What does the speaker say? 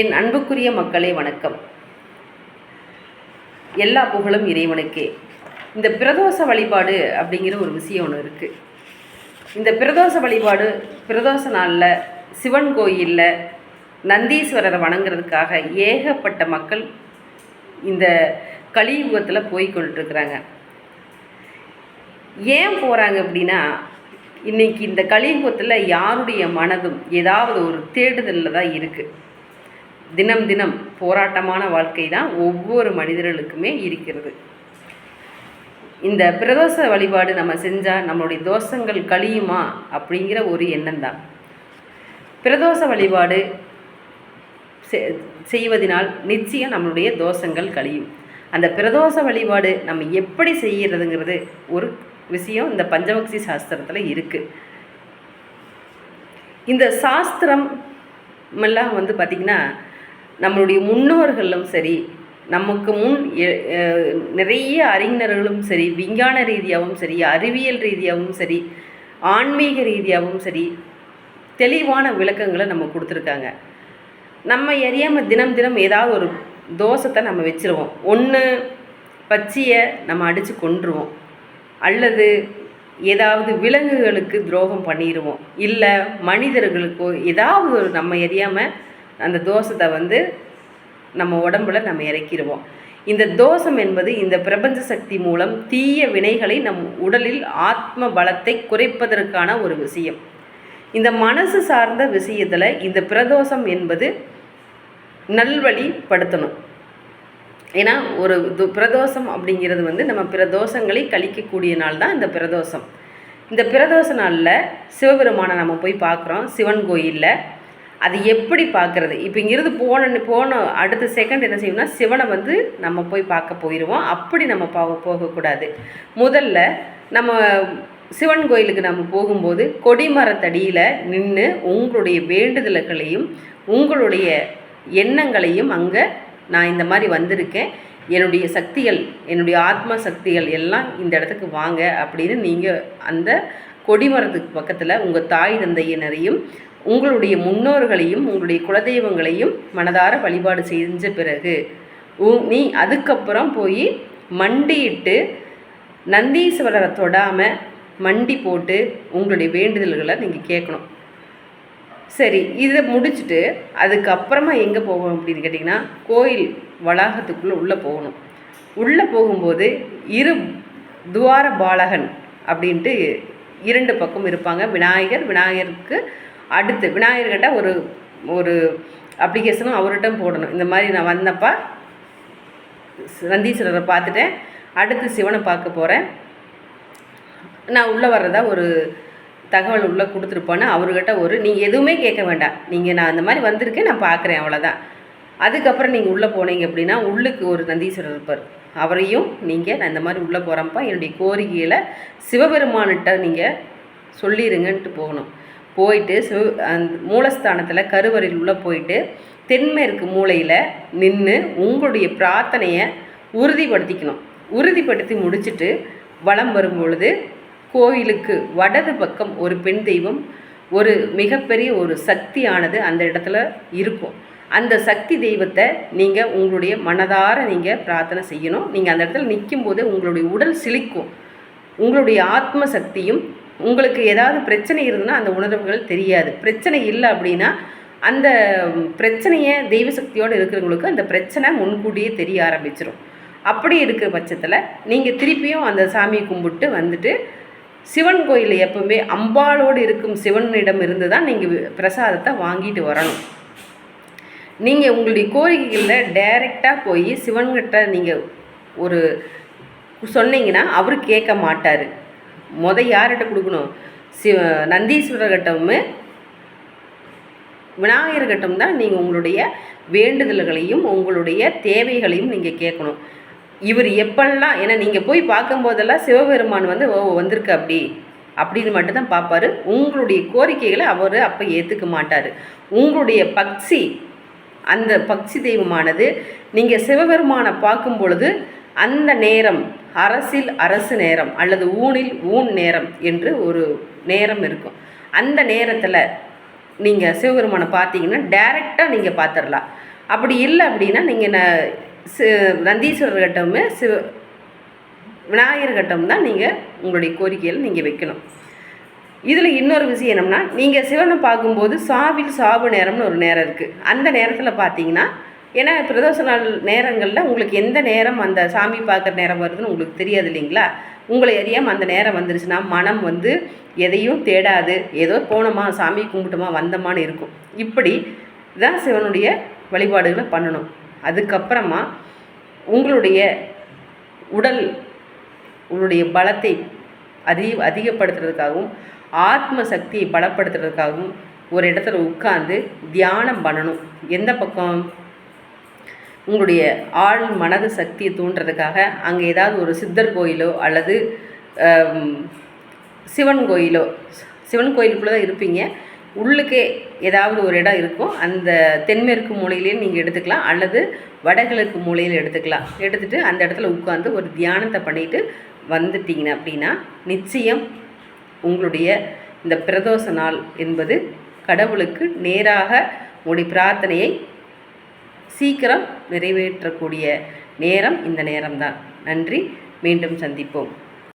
என் அன்புக்குரிய மக்களே வணக்கம். எல்லா புகழும் இறைவனுக்கே. இந்த பிரதோஷ வழிபாடு அப்படிங்கிற ஒரு விஷயம் ஒன்று இருக்குது இந்த பிரதோஷ வழிபாடு பிரதோஷ நாளில் சிவன் கோயிலில் நந்தீஸ்வரரை வணங்குறதுக்காக ஏகப்பட்ட மக்கள் இந்த கலியுகத்தில் போய்கொண்டிருக்கிறாங்க ஏன் போகிறாங்க அப்படின்னா இன்னைக்கு இந்த கலியுகத்தில் யாருடைய மனதும் ஏதாவது ஒரு தேடுதலில் தான் இருக்குது தினம் தினம் போராட்டமான வாழ்க்கை தான் ஒவ்வொரு மனிதர்களுக்குமே இருக்கிறது. இந்த பிரதோஷ வழிபாடு நம்ம செஞ்சால் நம்மளுடைய தோஷங்கள் கழியுமா அப்படிங்கிற ஒரு எண்ணம் தான். பிரதோஷ வழிபாடு செ- செய்வதினால் நிச்சயம் நம்மளுடைய தோஷங்கள் கழியும். அந்த பிரதோஷ வழிபாடு நம்ம எப்படி செய்கிறதுங்கிறது ஒரு விஷயம் இந்த பஞ்சபக்ஷி சாஸ்திரத்தில் இருக்குது இந்த சாஸ்திரம் எல்லாம் வந்து பார்த்திங்கன்னா நம்மளுடைய முன்னோர்களும் சரி நமக்கு முன் எ- நிறைய அறிஞர்களும் சரி விஞ்ஞான ரீதியாகவும் சரி அறிவியல் ரீதியாகவும் சரி ஆன்மீக ரீதியாகவும் சரி தெளிவான விளக்கங்களை நம்ம கொடுத்துருக்காங்க. நம்ம எரியாமல் தினம் தினம் ஏதாவது ஒரு தோஷத்தை நம்ம வச்சிருவோம். ஒன்று பச்சியை நம்ம அடித்து கொன்றுவோம். அல்லது ஏதாவது விலங்குகளுக்கு துரோகம் பண்ணிடுவோம் இல்லை மனிதர்களுக்கோ ஏதாவது ஒரு நம்ம எரியாமல் அந்த தோஷத்தை வந்து நம்ம உடம்புல நம்ம இறக்கிடுவோம். இந்த தோஷம் என்பது இந்த பிரபஞ்ச சக்தி மூலம் தீய வினைகளை நம் உடலில் ஆத்ம பலத்தை குறைப்பதற்கான ஒரு விஷயம். இந்த மனசு சார்ந்த விஷயத்தில் இந்த பிரதோஷம் என்பது நல்வழிப்படுத்தணும். ஏன்னா ஒரு து- பிரதோஷம் அப்படிங்கிறது வந்து நம்ம பிரதோஷங்களை கழிக்கக்கூடிய நாள் தான் இந்த பிரதோஷம். இந்த பிரதோஷ நாளில் சிவபெருமானை நம்ம போய் பார்க்குறோம். சிவன் கோயிலில். அது எப்படி பார்க்குறது? இப்போ இங்கிருந்து போன போன அடுத்த செகண்ட் என்ன செய்யணும்னா சிவனை வந்து நம்ம போய் பார்க்க போயிடுவோம் அப்படி நம்ம போக போகக்கூடாது. முதல்ல நம்ம சிவன் கோயிலுக்கு நம்ம போகும்போது கொடிமரத்தடியில் நின்று உங்களுடைய வேண்டுதல்களையும் உங்களுடைய எண்ணங்களையும் அங்கே நான் இந்த மாதிரி வந்திருக்கேன். என்னுடைய சக்திகள் என்னுடைய ஆத்மா சக்திகள் எல்லாம் இந்த இடத்துக்கு வாங்க அப்படின்னு நீங்கள் அந்த கொடிமரத்துக்கு பக்கத்தில் உங்கள் தாய் தந்தையினரையும் உங்களுடைய முன்னோர்களையும் உங்களுடைய குலதெய்வங்களையும் மனதார வழிபாடு செஞ்ச பிறகு உ- நீ அதுக்கப்புறம் போய் மண்டியிட்டு நந்தீஸ்வரரை தொடாமல் மண்டி போட்டு உங்களுடைய வேண்டுதல்களை நீங்கள் கேட்கணும். சரி இதை முடிச்சுட்டு அதுக்கப்புறமா எங்கே போகணும் அப்படின்னு கேட்டிங்கன்னா கோயில் வளாகத்துக்குள்ளே உள்ளே போகணும். உள்ளே போகும்போது இரு துவார பாலகன் அப்படின்ட்டு இரண்டு பக்கம் இருப்பாங்க. விநாயகர் விநாயகருக்கு அடுத்து விநாயகர்கிட்ட ஒரு ஒரு அப்ளிகேஷனும் அவர்கிட்ட போடணும். இந்த மாதிரி நான் வந்தப்பா நந்தீஸ்வரரை பார்த்துட்டேன். அடுத்து சிவனை பார்க்க போகிறேன் நான் உள்ளே வர்றதா ஒரு தகவல் உள்ளே கொடுத்துருப்போன்னு அவர்கிட்ட ஒரு நீங்கள் எதுவுமே கேட்க வேண்டாம். நீங்கள் நான் அந்த மாதிரி வந்திருக்கேன் நான் பார்க்குறேன் அவ்வளோதான் அதுக்கப்புறம் நீங்கள் உள்ளே போனீங்க அப்படின்னா உள்ளுக்கு ஒரு நந்தீஸ்வரர் இருப்பார். அவரையும் நீங்கள் நான் இந்த மாதிரி உள்ளே போகிறப்ப என்னுடைய கோரிக்கையில் சிவபெருமான்கிட்ட நீங்கள் சொல்லிடுங்கன்ட்டு போகணும். போயிட்டு சு அந்த மூலஸ்தானத்தில் கருவறையில் உள்ளே போயிட்டு தென்மேற்கு மூலையில் நின்று உங்களுடைய பிரார்த்தனையை உறுதிப்படுத்திக்கணும். உறுதிப்படுத்தி முடிச்சுட்டு வலம் வரும் பொழுது கோயிலுக்கு வடது பக்கம் ஒரு பெண் தெய்வம் ஒரு மிகப்பெரிய ஒரு சக்தியானது அந்த இடத்துல இருக்கும். அந்த சக்தி தெய்வத்தை நீங்கள் உங்களுடைய மனதார நீங்கள் பிரார்த்தனை செய்யணும். நீங்கள் அந்த இடத்துல நிற்கும்போது உங்களுடைய உடல் சிலிக்கும். உங்களுடைய ஆத்ம சக்தியும் உங்களுக்கு ஏதாவது பிரச்சனை இருந்ததுன்னா அந்த உணர்வுகள் தெரியாது. பிரச்சனை இல்லை அப்படின்னா அந்த பிரச்சனையை தெய்வ சக்தியோடு இருக்கிறவங்களுக்கு அந்த பிரச்சனை முன்கூட்டியே தெரிய ஆரம்பிச்சிடும் அப்படி இருக்கிற பட்சத்தில் நீங்கள் திருப்பியும் அந்த சாமியை கும்பிட்டு வந்துட்டு சிவன் கோயிலில் எப்பவுமே அம்பாளோடு இருக்கும் சிவனிடம் இருந்து தான் நீங்கள் பிரசாதத்தை வாங்கிட்டு வரணும். நீங்கள் உங்களுடைய கோரிக்கைகளில் டைரெக்டாக போய் சிவன்கிட்ட நீங்கள் ஒரு சொன்னீங்கன்னா அவர் கேட்க மாட்டார். முத யார்கிட்ட கொடுக்கணும்? சிவ நந்தீஸ்வரர்கிட்டவும் விநாயகர்கிட்டம் தான் நீங்கள் உங்களுடைய வேண்டுதல்களையும் உங்களுடைய தேவைகளையும் நீங்கள் கேட்கணும். இவர் எப்பெல்லாம் ஏன்னா நீங்கள் போய் பார்க்கும்போதெல்லாம் சிவபெருமான் வந்து ஓ வந்திருக்கு அப்படி. அப்படின்னு மட்டும்தான் பார்ப்பாரு. உங்களுடைய கோரிக்கைகளை அவர் அப்போ ஏற்றுக்க மாட்டார். உங்களுடைய பக்ஷி அந்த பக்ஷி தெய்வமானது நீங்கள் சிவபெருமானை பார்க்கும் பொழுது அந்த நேரம் அரசில் அரசு நேரம் அல்லது ஊனில் ஊன் நேரம் என்று ஒரு நேரம் இருக்கும். அந்த நேரத்தில் நீங்கள் சிவபெருமானை பார்த்தீங்கன்னா டைரெக்டாக நீங்கள் பார்த்துடலாம் அப்படி இல்லை அப்படின்னா நீங்கள் ந சி நந்தீஸ்வரர் கட்டமே சிவ விநாயகர் கட்டம் தான் நீங்கள் உங்களுடைய கோரிக்கையில் நீங்கள் வைக்கணும். இதில் இன்னொரு விஷயம் என்னம்னா நீங்கள் சிவனை பார்க்கும்போது சாவில் சாவு நேரம்னு ஒரு நேரம் இருக்குது அந்த நேரத்தில் பார்த்தீங்கன்னா ஏன்னா பிரதோஷ நாள் நேரங்களில் உங்களுக்கு எந்த நேரம் அந்த சாமி பார்க்குற நேரம் வருதுன்னு உங்களுக்கு தெரியாது இல்லைங்களா? உங்களை அறியாமல் அந்த நேரம் வந்துருச்சுன்னா மனம் வந்து எதையும் தேடாது. ஏதோ போனோமா சாமி கும்பிட்டோமா வந்தோமான்னு இருக்கும். இப்படி தான் சிவனுடைய வழிபாடுகளை பண்ணணும். அதுக்கப்புறமா உங்களுடைய உடல் உங்களுடைய பலத்தை அதிக அதிகப்படுத்துறதுக்காகவும் ஆத்ம சக்தியை பலப்படுத்துறதுக்காகவும் ஒரு இடத்துல உட்காந்து தியானம் பண்ணணும். எந்த பக்கம்? உங்களுடைய ஆள் மனது சக்தியை தூண்டுறதுக்காக அங்கே ஏதாவது ஒரு சித்தர் கோயிலோ அல்லது சிவன் கோயிலோ சிவன் கோயிலுக்குள்ளே தான் இருப்பீங்க. உள்ளுக்கே ஏதாவது ஒரு இடம் இருக்கும். அந்த தென்மேற்கு மூலையிலேயே நீங்கள் எடுத்துக்கலாம். அல்லது வடகிழக்கு மூலையில் எடுத்துக்கலாம். எடுத்துகிட்டு அந்த இடத்துல உட்காந்து ஒரு தியானத்தை பண்ணிட்டு வந்துட்டீங்க அப்படின்னா நிச்சயம் உங்களுடைய இந்த பிரதோஷ நாள் என்பது கடவுளுக்கு நேராக உங்களுடைய பிரார்த்தனையை சீக்கிரம் நிறைவேற்றக்கூடிய நேரம் இந்த நேரம்தான். நன்றி. மீண்டும் சந்திப்போம்.